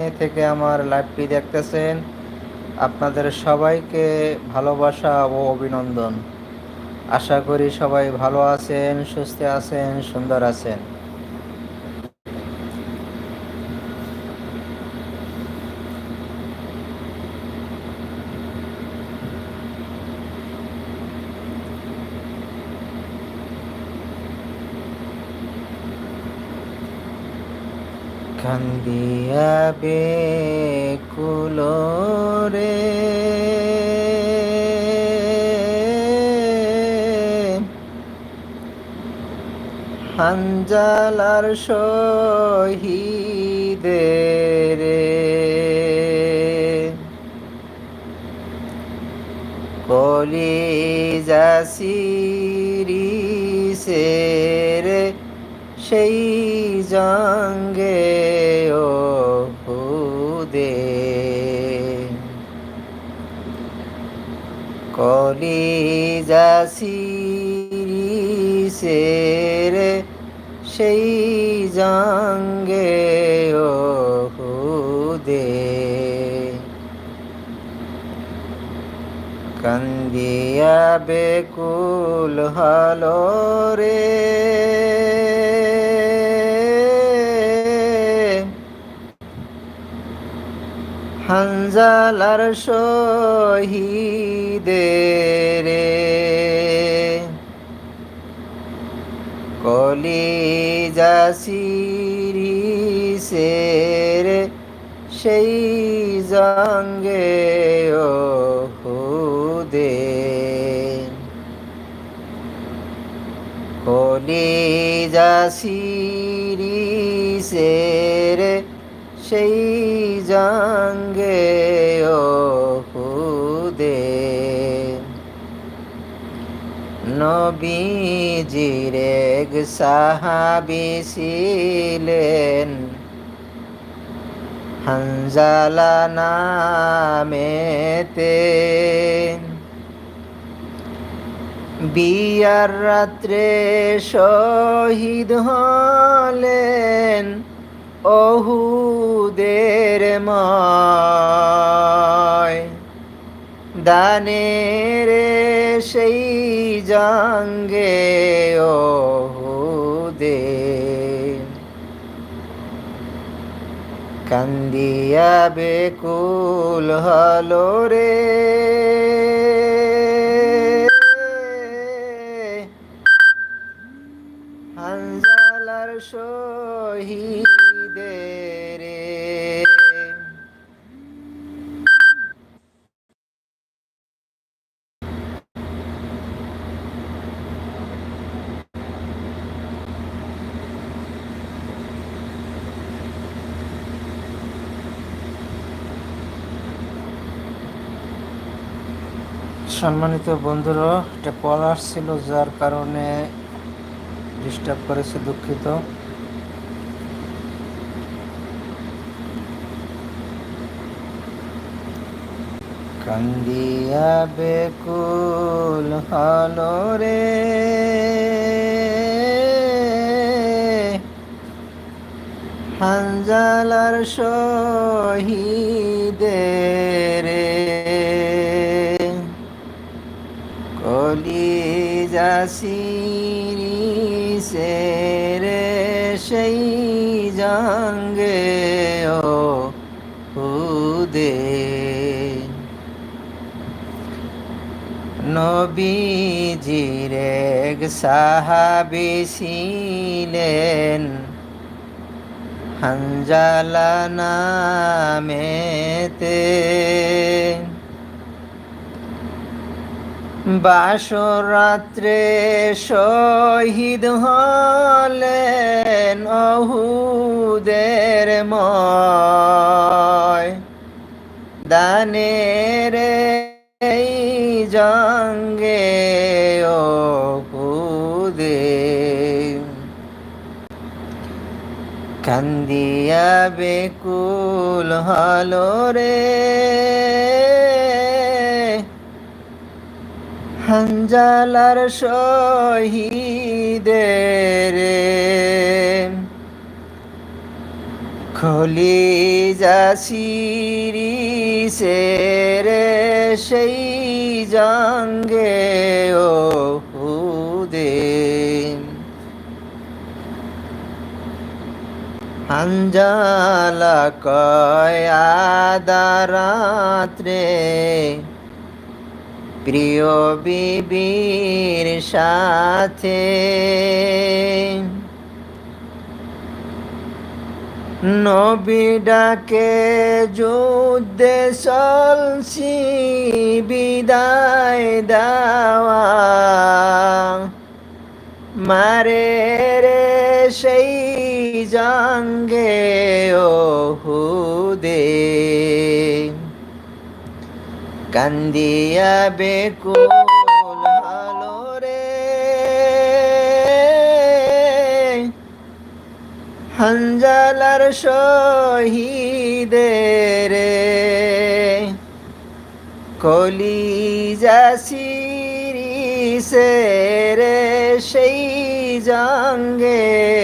থেকে আমার লাইভটি দেখতেছেন। আপনাদের সবাইকে ভালোবাসা ও অভিনন্দন। আশা করি সবাই ভালো আছেন, সুস্থ আছেন, সুন্দর আছেন। কান্দিয়া বেকুলরে হাঞ্জালার শহীদের কলি যাসিরি সেরে সেই জঙ্গে কলি যাসিরি সেরে সেই জঙ্গে ও খুদে কান্দিয়া বেকুল হলো রে। হানজালার শহীদের কলি যাসিরি সের সেই জঙ্গে ও খুদে কলি যাসিরি সের সেই জঙ্গে খুদে নবীজির এক সাহাবি ছিলেন হানজালা নামেতে। বিয়ার রাত্রে শহীদ হলেন অহুদের ময়। দানের সেই জঙ্গে অহুদে। কান্দিয়া বেকুল হলো রে হানজালার শহীদের সম্মানিত বন্ধুরা, একটা কল আসছিল যার কারণে ডিস্টার্ব করেছে দুঃখিত। কান্দিয়া বেকুল হলো রে। হানজালার শহীদের কলি যাসিরি সেরে সেই জঙ্গে ও হুদে। নবীজির এক সাহাবি ছিলেন হানজালা নামেতে। বাসর রাত্রে শহীদ হলেন অহুদের ময়। দানের এই জঙ্গে অহুদে কান্দিয়া বেকুল হলো রে। হানজালার শহীদের খলি যাসিরি সেরে সেই জঙ্গে ও হুদে হাঞ্জালা কয় আদারাত্রে প্রিয় বিবির সাথে। নবী ডাকে যুদ্ধে চলছি বিদায় দাওয়া। মারে রে সেই জঙ্গে ও হুদে কান্দিয়া বেকুল হলো রে। হাঞ্জালার শহীদের কলি যাসিরি রে সেই জঙ্গে।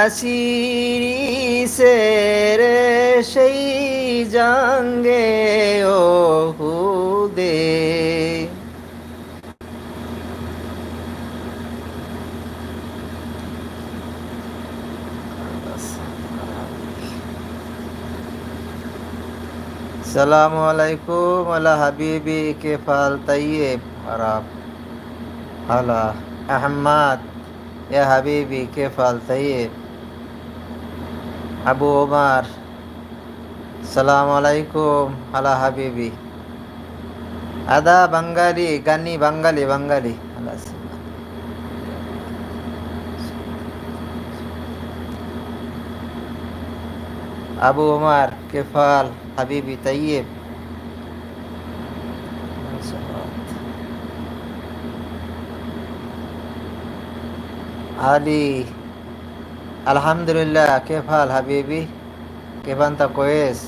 যাসিরি রে সেই জঙ্গে ও হুদে السلام عليكم على حبيبي كيف حال طيب عرب هلا أحمد يا حبيبي كيف حال طيب Abu Omar, Assalamualaikum Ala Habibi. Ada Bangali Gani Bangali Bangali. Abu Umar Kefal Habibi Tayyib. Ali আলহামদুলিল্লাহ কেফাল হাবিবি কেফান্তা কোয়েস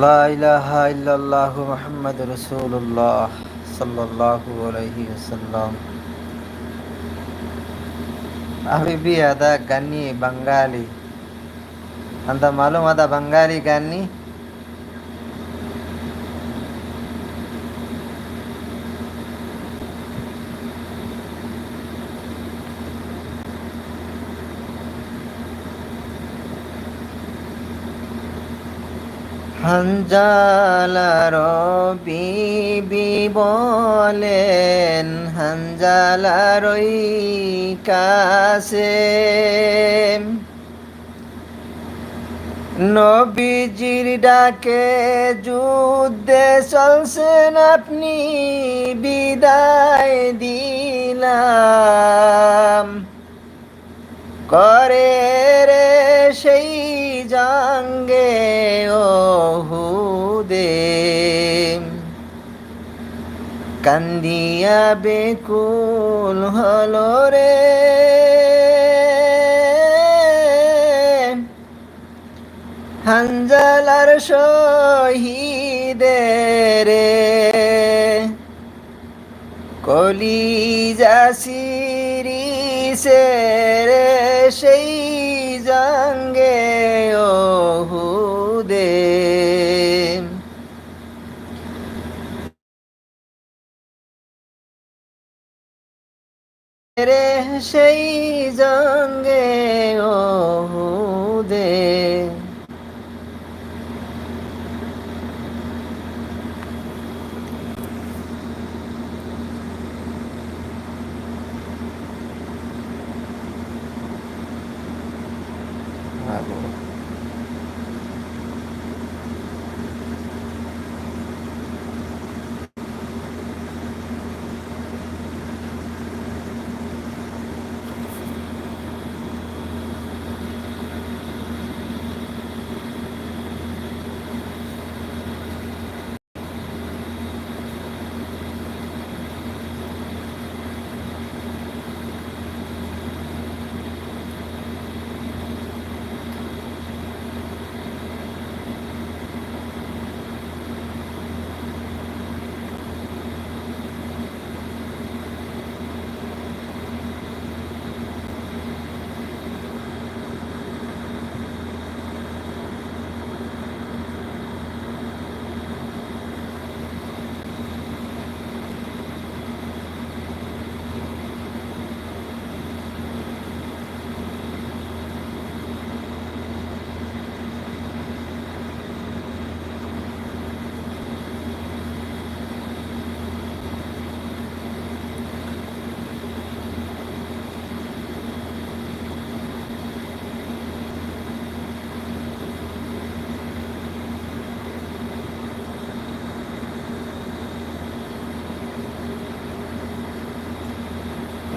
لا إله إلا الله محمد رسول الله صلى الله عليه وسلم. حبيبي هذا غني بنغالي. أنت معلوم هذا بنغالي غني؟ হানজালার বিবি বলেন হানজালার কাছে। নবীজির ডাকে যুদ্ধে চলছেন আপনি বিদায় দিলাম। করে রে সেই জাঙ্গে ওহুদে কান্দিয়া বেকুল হলো রে। হাঞ্জালার শহীদের কলি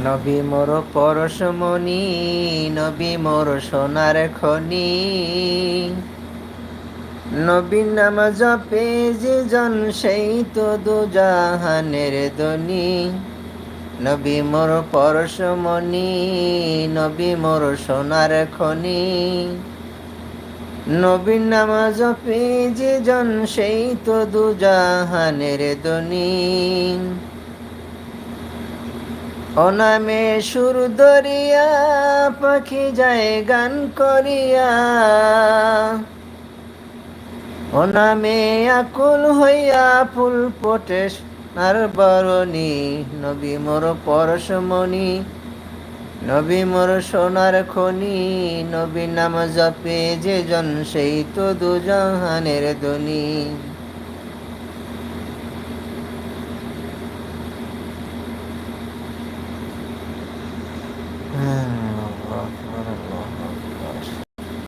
নবী মোর পরশমণি নবী মোর সোনার খনি। নবী নাম জপে যে জন সেই তো দু জাহানের দনি নবী মোর পরশমণি নবী মোর সোনার খনি। নবী নাম জপে যে জন সেই তো দু জাহানের দনি অনামে সুর দরিয়া, পাখি যায় গান করিয়া। অনামে আকুল হইয়া ফুল পটে আর বরণী, নবী মোর পরশমণি। নবী মোর সোনার খনি, নবী নাম জপে যে জন, সেই তো দুজাহানের দনি